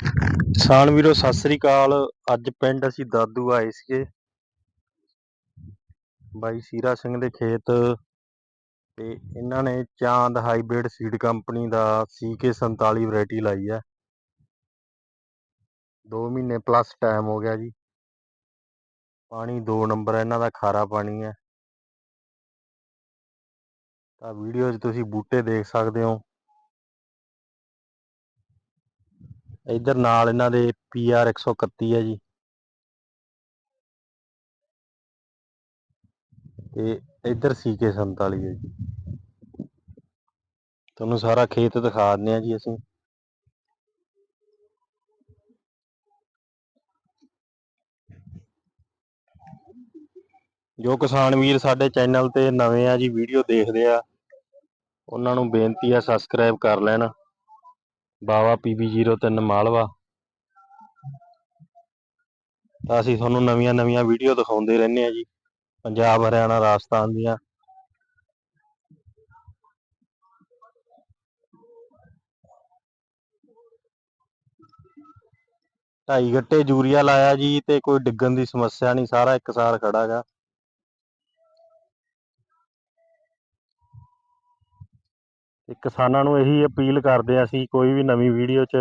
ਕਿਸਾਨ ਵੀਰੋ, ਸਤਿ ਸ੍ਰੀ ਅਕਾਲ। ਅੱਜ ਪਿੰਡ ਅਸੀਂ ਦਾਦੂ ਆਏ ਸੀਗੇ। ਬਾਈ ਸੀਰਾ ਸਿੰਘ ਦੇ ਖੇਤ ਤੇ ਇਹਨਾਂ ਨੇ ਚਾਂਦ ਹਾਈਬ੍ਰਿਡ ਸੀਡ ਕੰਪਨੀ ਦਾ CK47 ਵੈਰਾਈਟੀ ਲਾਈ ਹੈ 2 ਮਹੀਨੇ ਪਲੱਸ ਟਾਈਮ ਹੋ ਗਿਆ ਜੀ। ਪਾਣੀ 2 ਨੰਬਰ ਇਹਨਾਂ ਦਾ ਖਾਰਾ ਪਾਣੀ ਹੈ ਤਾਂ ਵੀਡੀਓ 'ਚ ਤੁਸੀਂ ਬੂਟੇ ਦੇਖ ਸਕਦੇ ਹੋ। ਇੱਧਰ ਨਾਲ ਇਹਨਾਂ ਦੇ PR 131 ਹੈ ਜੀ। ਤੇ ਇੱਧਰ CK47 ਹੈ ਜੀ। ਤੁਹਾਨੂੰ ਸਾਰਾ ਖੇਤ ਦਿਖਾ ਦਿੰਦੇ ਆ ਜੀ ਅਸੀਂ। ਜੋ ਕਿਸਾਨ ਵੀਰ ਸਾਡੇ ਚੈਨਲ ਤੇ ਨਵੇਂ ਆ ਜੀ, ਵੀਡੀਓ ਦੇਖਦੇ ਆ, ਉਹਨਾਂ ਨੂੰ ਬੇਨਤੀ ਆ ਸਬਸਕ੍ਰਾਈਬ ਕਰ ਲੈਣ। ਬਾਵਾ PB03 ਮਾਲਵਾ। ਤਾਂ ਅਸੀਂ ਤੁਹਾਨੂੰ ਨਵੀਆਂ ਨਵੀਆਂ ਵੀਡੀਓ ਦਿਖਾਉਂਦੇ ਰਹਿੰਦੇ ਆ ਜੀ, ਪੰਜਾਬ, ਹਰਿਆਣਾ, ਰਾਜਸਥਾਨ ਦੀਆਂ। ਢਾਈ ਗੱਟੇ ਯੂਰੀਆ ਲਾਇਆ ਜੀ ਤੇ ਕੋਈ ਡਿੱਗਣ ਦੀ ਸਮੱਸਿਆ ਨਹੀਂ, ਸਾਰਾ ਇੱਕ ਸਾਲ ਤੇ ਕਿਸਾਨਾਂ ਨੂੰ ਇਹੀ ਅਪੀਲ ਕਰਦੇ ਆ ਅਸੀਂ, ਕੋਈ ਵੀ ਨਵੀਂ ਵੀਡੀਓ 'ਚ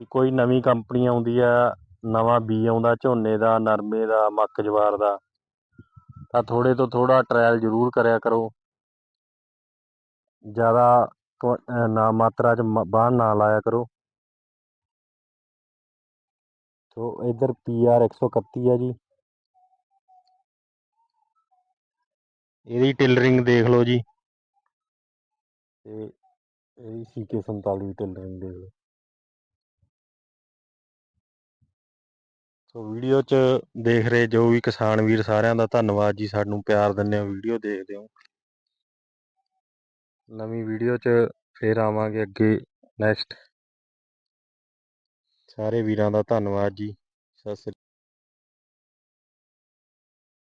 ਵੀ ਕੋਈ ਨਵੀਂ ਕੰਪਨੀ ਆਉਂਦੀ ਆ, ਨਵਾਂ ਬੀ ਆਉਂਦਾ, ਝੋਨੇ ਦਾ, ਨਰਮੇ ਦਾ, ਮੱਕ ਜਵਾਰ ਦਾ, ਤਾਂ ਥੋੜੇ ਤੋਂ ਥੋੜਾ ਟਰਾਇਲ ਜ਼ਰੂਰ ਕਰਿਆ ਕਰੋ। ਜ਼ਿਆਦਾ ਨਾ ਮਾਤਰਾ 'ਚ ਮ- ਨਾ ਲਾਇਆ ਕਰੋ। ਸੋ ਇਧਰ PR 131 ਆ ਜੀ। ਇਹਦੀ ਟਿਲਰਿੰਗ ਦੇਖ ਲਓ ਜੀ। ਤੇ ਇਹਦੀ CK47 ਦੀ ਟਿਲਰਿੰਗ ਦੇਖ ਲਓ ਸੋ ਵੀਡੀਓ 'ਚ ਦੇਖ ਰਹੇ ਜੋ ਵੀ ਕਿਸਾਨ ਵੀਰ ਸਾਰਿਆਂ ਦਾ ਧੰਨਵਾਦ ਜੀ, ਸਾਨੂੰ ਪਿਆਰ ਦਿੰਦੇ ਹੋ, ਵੀਡੀਓ ਦੇਖਦੇ ਹੋ। ਨਵੀਂ ਵੀਡੀਓ 'ਚ ਫੇਰ ਆਵਾਂਗੇ ਅੱਗੇ ਨੈਕਸਟ ਸਾਰੇ ਵੀਰਾਂ ਦਾ ਧੰਨਵਾਦ ਜੀ, ਸਤਿ ਸ੍ਰੀ